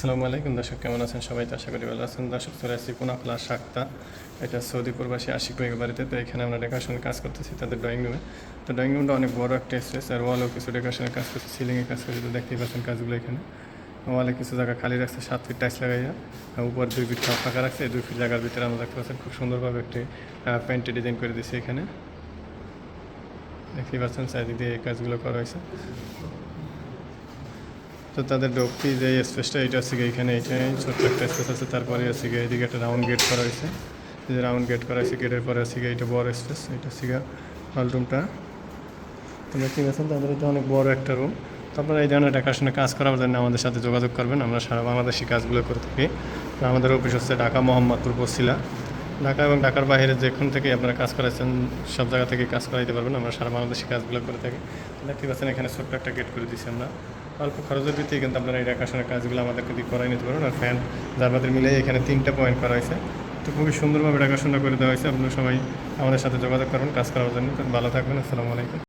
আসসালামু আলাইকুম, দর্শক কেমন আছেন? সবাই তো আশা করি ভালো আছেন। দর্শক, চলে আসছি কোনাখোলা শাক্তা এটা সৌদি প্রবাসী আশিক ভাইয়ের বাড়িতে। তো এখানে আমরা ডেকোরেশনের কাজ করতেছি তাদের ড্রয়িং রুমে তো ড্রয়িং রুমটা অনেক বড় একটা স্পেস আর ওয়ালও কিছু ডেকোরেশনের কাজ করছে সিলিংয়ে কাজ করছে। তো দেখতেই পাচ্ছেন কাজগুলো এখানে। ওয়ালে কিছু জায়গা খালি রাখছে, সাত ফিট টাইস লাগাইয়া উপর দুই ফিট ফাঁকা রাখছে দুই ফিট জায়গার ভিতরে আমরা দেখতে পাচ্ছেন খুব সুন্দরভাবে একটি প্যান্টে ডিজাইন করে দিয়েছে এখানে। দেখতেই পাচ্ছেন চারিদিক দিয়ে এই কাজগুলো করা হয়েছে। তো তাদের ডোকটি যে স্পেসটা এটা আছে এখানে এখানে ছোট্ট একটা স্পেস আছে, তারপরে আছে এদিকে একটা রাউন্ড গেট করা হয়েছে। যে রাউন্ড গেট করা হয়েছে গেটের পরে গিয়ে এটা বড় স্পেস এটা হচ্ছে গিয়ে হল রুমটা তো দেখতে পাচ্ছেন তাদের এটা অনেক বড় একটা রুম আপনারা এই ধরনের দেখাশোনা কাজ করার জন্য আমাদের সাথে যোগাযোগ করবেন। আমরা সারা বাংলাদেশি কাজগুলো করে থাকি। আমাদের অফিস হচ্ছে ঢাকা, মোহাম্মদপুর, বসিলা। ঢাকা এবং ঢাকার বাইরে যেখান থেকে আপনারা কাজ করাচ্ছেন সব জায়গা থেকে কাজ করাইতে পারবেন। আমরা সারা বাংলাদেশি কাজগুলো করে থাকি। দেখতে পাচ্ছেন এখানে ছোট্ট একটা গেট করে দিচ্ছি আমরা। অল্প খরচের ভিত্তিতে কিন্তু আপনারা এই দেখাশোনার কাজগুলো আমাদেরকে দিয়ে করাই নিতে পারেন আর ফ্যান, যার জারবাদের মিলে এখানে তিনটা পয়েন্ট করা হয়েছে। তো খুবই সুন্দরভাবে দেখাশোনা করে দেওয়া হয়েছে। আপনারা সবাই আমাদের সাথে যোগাযোগ করুন কাজ করার জন্য। ভালো থাকবেন, আসসালামু আলাইকুম।